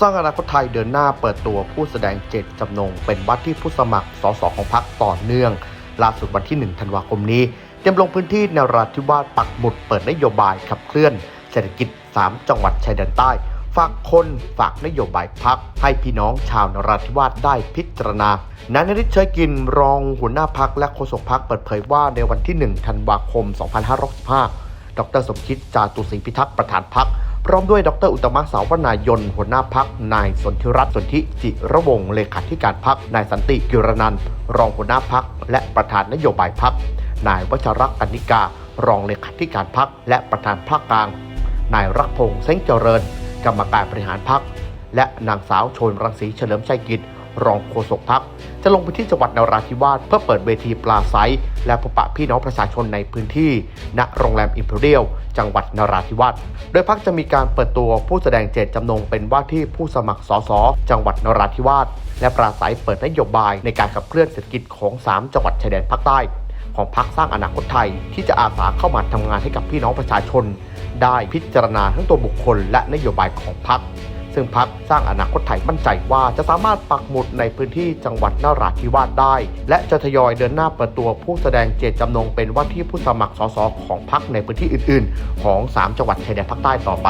สร้างอนาคตไทยเดินหน้าเปิดตัวผู้แสดงเจตจำนง เป็นวัดที่ผู้สมัคร สสของพรรคต่อเนื่อง ล่าสุดวันที่ 1 ธันวาคมนี้ เตรียมลงพื้นที่นราธิวาสปักหมุดเปิดนโยบายขับเคลื่อน เศรษฐกิจ 3 จังหวัดชายแดนใต้ ฝากคนฝากนโยบายพักให้พี่น้องชาวนราธิวาสได้พิจารณานายนริศเชยกินรองหัวหน้าพักและโฆษกพักเปิดเผยว่าในวันที่ 1 ธันวาคม 2565 ดรสมคิดจาตุศรีพิทักษ์ประธานพัก พร้อมด้วยดร อุตมะสาวนายนหัวหน้าพักนายสนธิรัตน์สนธิจิระวงเลขาธิการพักนายสันติกิรนันรองหัวหน้าพักและประธานนโยบายพักนายวัชรักษ์กนิกา รองเลขาธิการพักและประธานภาคกลาง นายรักพงษ์เซ้งเจริญ กรรมการบริหารพัก และนางสาวชนรังสีเฉลิมชัยกิจ รองโฆษกพัก จะลงไปที่จังหวัดนราธิวาสเพื่อเปิดเวทีปลาไซส์และพบปะพี่น้องประชาชนในพื้นที่ ณโรงแรมอิมพีเรียลจังหวัดนราธิวาสโดยพักจะมีการเปิดตัวผู้แสดงเจตจำนงเป็นว่าที่ผู้สมัครสสจังหวัดนราธิวาสและปราศัยเปิดนโยบายในการขับเคลื่อนเศรษฐกิจของ 3 จังหวัดชายแดนภาคใต้ ของพรรคสร้างอนาคตไทย ที่จะอาสาเข้ามาทำงานให้กับพี่น้องประชาชน ได้พิจารณาทั้งตัวบุคคลและนโยบายของพรรค ซึ่งพักสร้างอนาคตไทยมั่นใจว่าจะสามารถปักหมุดในพื้นที่จังหวัดนราธิวาสได้ และจะทยอยเดินหน้าเปิดตัวผู้แสดงเจตจำนงเป็นว่าที่ผู้สมัครสสของพักในพื้นที่อื่น ๆ ของ 3 จังหวัดชายแดนภาคใต้ต่อไป